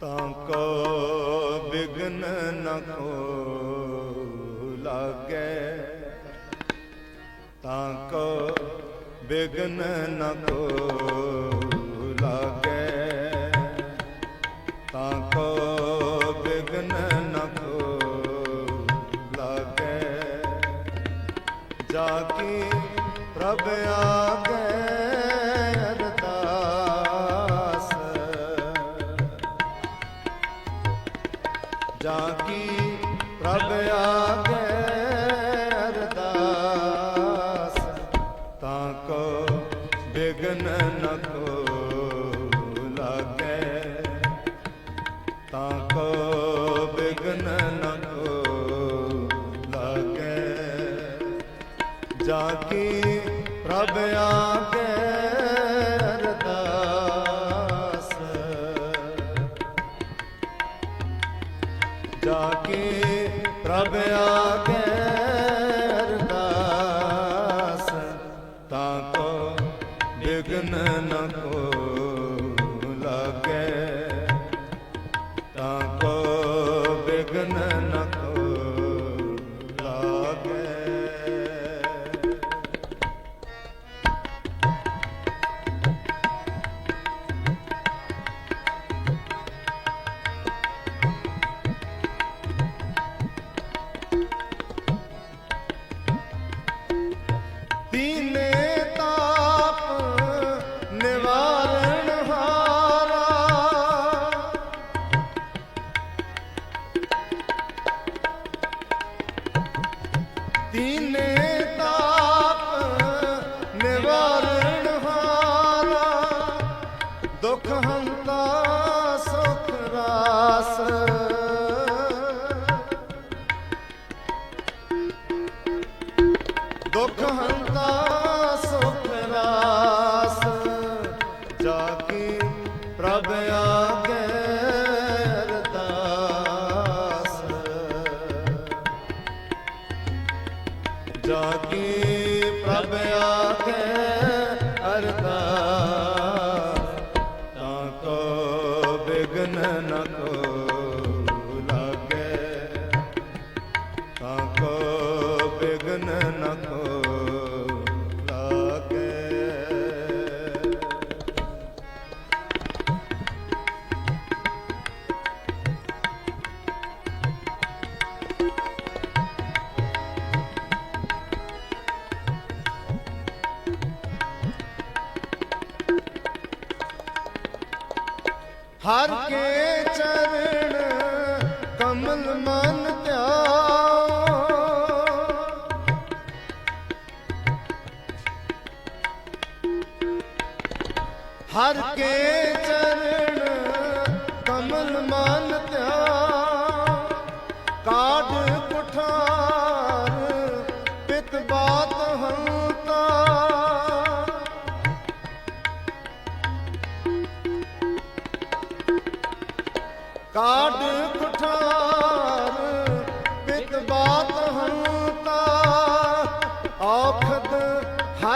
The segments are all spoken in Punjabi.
ਤਾਂ ਕੋ ਬਿਗਨ ਨ ਕੋ ਲਾਗੇ। ਤਾਂ ਕੋ ਬਿਗਨ ਨ ਕੋ ਸਭ ਆ। ਜਾਗੇ ਹਰ ਕੇ ਚਰਨ ਕਮਲ ਮਨ ਧਿਆਓ ਹਰ ਕੇ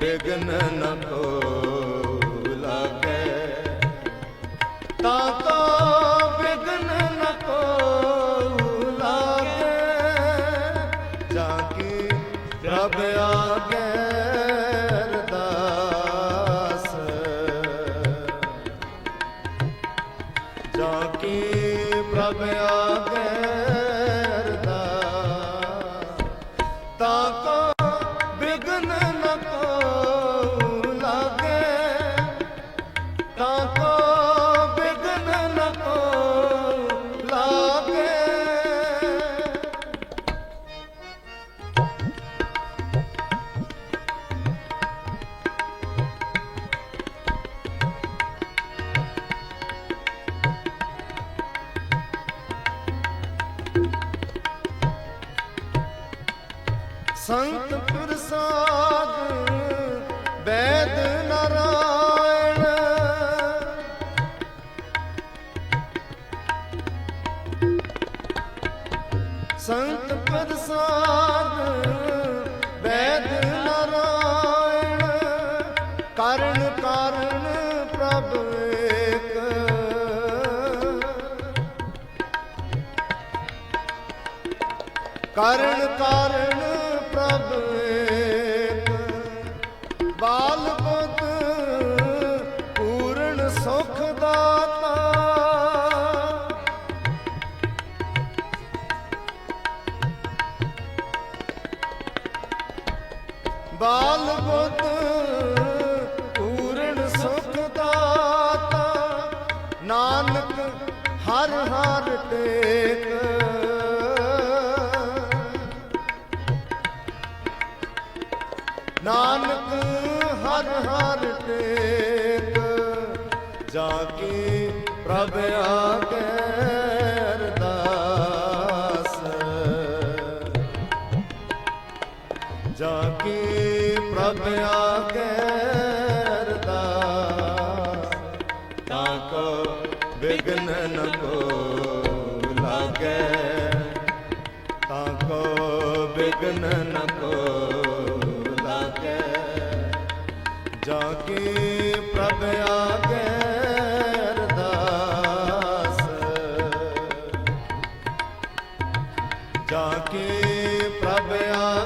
ਬਿਗਨ ਨ ਕੋ ਲਾਗੇ ਤਾਂ ਸੰਤ ਪ੍ਰਸਾਦ ਵੈਦ ਨਾਰਾਇਣ। ਸੰਤ ਪ੍ਰਸਾਦ ਵੈਦ ਨਾਰਾਇਣ। ਕਰਨ ਕਾਰਨ ਪ੍ਰਭ ਏਕ। ਕਰਨ ਕਾਰਨ ਸੁਖ ਦਾਤਾ ਬਾਲ ਬੁੱਧ ਪੂਰਨ ਸੁਖ ਦਾਤਾ ਨਾਨਕ ਹਰ ਹਰ ਟੇਕ। ਨਾਨਕ ਪ੍ਰਭ ਆਗੇ ਅਰਦਾਸ। ਜਾ ਕੇ ਪ੍ਰਭ ਆਗੇ ਅਰਦਾਸ। ਤਾਂ ਕੋ ਵਿਗਨ ਨ ਕੋ ਲਾਗੇ। ਤਾਂ ਕੋ ਵਿਗਨ ਨ ਕੋ ਲਾਗੇ। ਜਾ ਕੇ ਪ੍ਰਭ ਆਗੇ ਜਾ ਕੇ ਪ੍ਰਭ ਆਗੇ